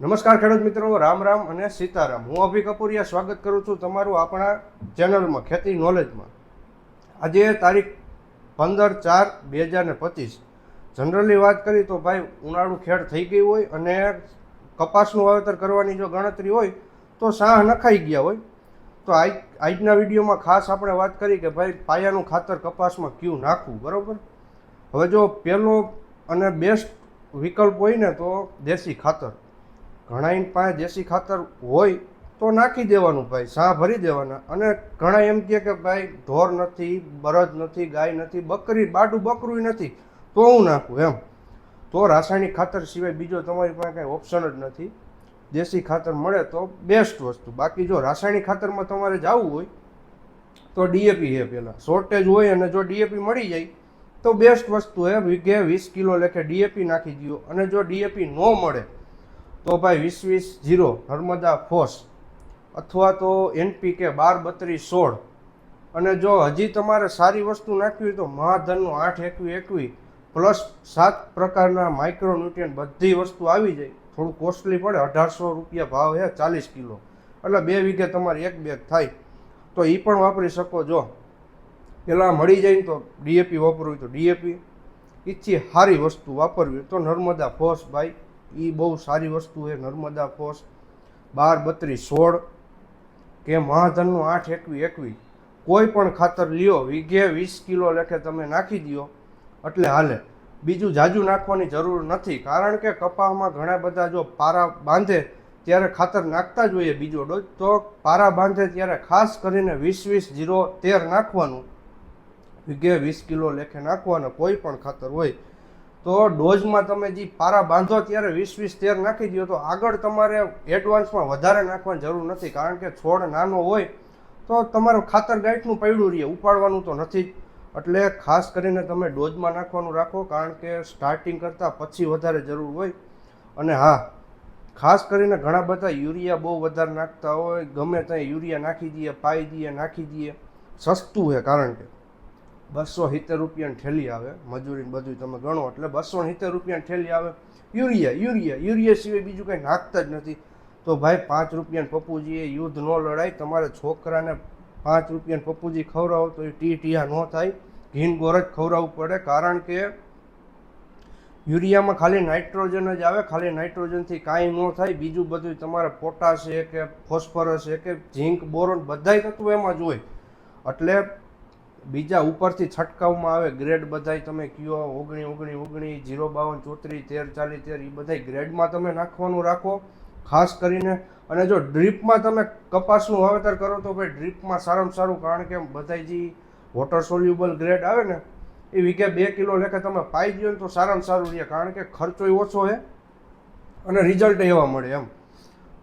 નમસ્કાર ખેડૂત મિત્રો, રામ રામ અને સીતારામ. હું અભી કપૂરિયા સ્વાગત કરું છું તમારું આપણા ચેનલમાં, ખેતી નોલેજમાં આજે તારીખ પંદર ચાર બે હજાર ને પચીસ. જનરલી વાત કરી તો ભાઈ, ઉનાળુ ખેડ થઈ ગઈ હોય અને કપાસનું વાવેતર કરવાની જો ગણતરી હોય, તો સાહ નખાઈ ગયા હોય. તો આજ આજના વિડીયોમાં ખાસ આપણે વાત કરી કે ભાઈ, પાયાનું ખાતર કપાસમાં ક્યું નાખવું, બરાબર? હવે જો પહેલો અને બેસ્ટ વિકલ્પ હોય ને તો દેશી ખાતર. ઘણા પાસે દેશી ખાતર હોય તો નાખી દેવાનું ભાઈ સા ભરી દેવાના. અને ઘણા એમ કહે કે ભાઈ, ઢોર નથી બળદ નથી, ગાય નથી, બકરી, બાડું બકરું નથી, તો હું નાખું એમ. તો રાસાયણિક ખાતર સિવાય બીજો તમારી પાસે કાંઈ ઓપ્શન જ નથી. દેશી ખાતર મળે તો બેસ્ટ વસ્તુ. બાકી જો રાસાયણિક ખાતરમાં તમારે જવું હોય, તો ડીએપી છે પહેલાં શોર્ટેજ હોય અને જો ડીએપી મળી જાય, તો બેસ્ટ વસ્તુ એ વીઘે વીસ કિલો લેખે ડીએપી નાખી દો અને જો ડીએપી ન મળે તો ભાઈ વીસ વીસ જીરો નર્મદા ફોસ અથવા તો એનપીકે બાર બત્રીસ સોળ. અને જો હજી તમારે સારી વસ્તુ નાખવી હોય તો મહાધનનું આઠ એકવી એકવી પ્લસ સાત પ્રકારના માઇક્રોન્યુટ્રિયન બધી વસ્તુ આવી જાય. થોડું કોસ્ટલી પડે, અઢારસો રૂપિયા ભાવ છે ચાલીસ કિલો. એટલે બે વીઘે તમારે એક બેગ થાય. તો એ પણ વાપરી શકો જો. પેલા મળી જાય ને તો ડીએપી વાપરવું તો ડીએપી. ઈચ્છી સારી વસ્તુ વાપરવી તો નર્મદા ફોસ ભાઈ. એ બહુ સારી વસ્તુ છે, નર્મદા કોષ બાર, બત્રીસ, સોળ, કે મહાધનનું આઠ એકવી એકવી. કોઈ પણ ખાતર લ્યો, વીઘે વીસ કિલો લેખે તમે નાખી દો એટલે હાલે. બીજું જાજુ નાખવાની જરૂર નથી. કારણ કે કપાસમાં ઘણા બધા જો પારા બાંધે, ત્યારે ખાતર નાખતા જ હોઈએ બીજો ડોઝ. તો પારા બાંધે ત્યારે ખાસ કરીને વીસ વીસ જીરો તેર નાખવાનું. વીઘે વીસ કિલો લેખે નાખવાના કોઈ પણ ખાતર હોય. તો ડોઝમાં તમે જે પારા બાંધો ત્યારે વીસ વીસ તેર નાખી દો તો આગળ તમારે એડવાન્સમાં વધારે નાખવાની જરૂર નથી. કારણ કે છોડ નાનો હોય તો તમારું ખાતર ગાઈટનું પડ્યું રહીએ ઉપાડવાનું તો નથી. જ એટલે ખાસ કરીને તમે ડોઝમાં નાખવાનું રાખો, કારણ કે સ્ટાર્ટિંગ કરતાં પછી વધારે જરૂર હોય. અને હા, ખાસ કરીને ઘણા બધા યુરિયા બહુ વધારે નાખતા હોય. ગમે ત્યાં યુરિયા નાખી દઈએ, પાઈ દઈએ, નાખી દઈએ. સસ્તું છે કારણ કે. બસો સિત્તેર રૂપિયાની ઠેલી આવે, મજૂરીને બધું તમે ગણો, એટલે બસો સિત્તેર રૂપિયાની ઠેલી આવે. યુરિયા યુરિયા યુરિયા સિવાય બીજું કંઈ નાખતા જ નથી. તો ભાઈ પાંચ રૂપિયાને પપ્પુજીએ યુદ્ધ ન લડાય, તમારે છોકરાને પાંચ રૂપિયાને પપ્પુજી ખવડાવો તો એ ટી ટીયા ન થાય. ઘીન ગોરજ ખવડાવવું પડે, કારણ કે યુરિયામાં ખાલી નાઇટ્રોજન જ આવે, ખાલી નાઇટ્રોજનથી કાંઈ ન થાય. બીજું બધું તમારે પોટાશ છે કે ફોસ્ફરસ છે કે ઝીંક, બોરોન બધાય તત્વો એમાં જ હોય. એટલે બીજા ઉપરથી છંટકાવમાં આવે ગ્રેડ બધાય તમે કયો, ઓગણી ઓગણી ઓગણી, જીરો, બાવન, ચોત્રીસ, તેર, ચાલીસ, તેર એ બધાય ગ્રેડમાં તમે નાખવાનું રાખો, ખાસ કરીને. અને જો ડ્રીપમાં તમે કપાસનું વાવેતર કરો તો ભાઈ ડ્રીપમાં સારામાં સારું, કારણ કે બધાય જે વોટર સોલ્યુબલ ગ્રેડ આવે ને, એ વીઘે બે કિલો લેખે તમે પાઈ દો ને તો સારામાં સારું રહે, કારણ કે ખર્ચોય ઓછો છે અને રિઝલ્ટ એવા મળે એમ.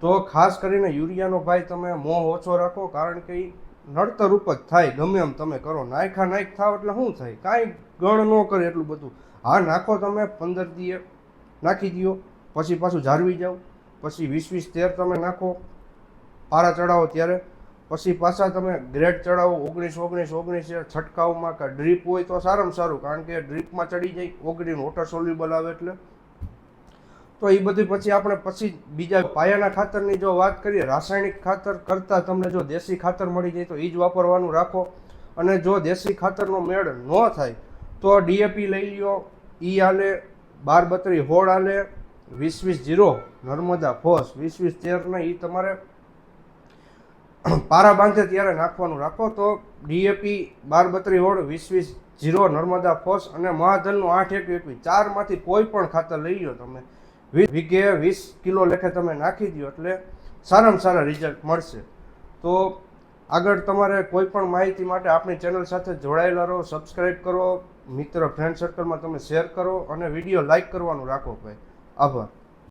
તો ખાસ કરીને યુરિયાનો ભાઈ તમે મોહ ઓછો રાખો, કારણ કે નડતર રૂપ જ થાય, ગમે એમ તમે કરો. નાયખા નાયક થાવ એટલે શું થાય? કાંઈ ગણ ન કરે એટલું બધું. હા, નાખો તમે, પંદર દીએ નાખી દો પછી પાછું જાળવી જાઓ. પછી વીસ વીસ તેર તમે નાખો. પારા ચડાવો ત્યારે. પછી પાછા તમે ગ્રેડ ચડાવો. ઓગણીસ ઓગણીસ ઓગણીસ છંટકાવમાં કે ડ્રીપ હોય તો સારામાં સારું. કારણ કે ડ્રીપમાં ચડી જાય. ઓગણીસ વોટર સોલ્યુબલ આવે એટલે. તો એ બધી પછી આપણે પછી બીજા પાયાના ખાતરની જો વાત કરીએ, રાસાયણિક ખાતર કરતાં તમને જો દેશી ખાતર મળી જાય તો એ જ વાપરવાનું રાખો. અને જો દેશી ખાતરનો મેળ ન થાય તો ડીએપી લઈ લ્યો, ઈ આલે બાર બત્રી હોળ આલે, વીસ વીસ જીરો નર્મદા ફોસ, વીસ વીસ તેરને એ તમારે પારા બાંધે ત્યારે નાખવાનું રાખો તો ડીએપી બાર બત્રી હોળ, વીસ વીસ જીરો, નર્મદા ફોસ અને મહાધનનું આઠ એક એકવી ચારમાંથી કોઈ પણ ખાતર લઈ લો તમે. વીઘે વીસ કિલો લેખે તમે નાખી દો એટલે સારામાં સારા રિઝલ્ટ મળશે. તો આગળ તમારે કોઈ પણ માહિતી માટે આપણી ચેનલ સાથે જોડાયેલા રહો સબસ્ક્રાઈબ કરો, મિત્ર ફ્રેન્ડ સર્કલમાં તમે શેર કરો અને વીડિયો લાઇક કરવાનું રાખો ભાઈ. આભાર.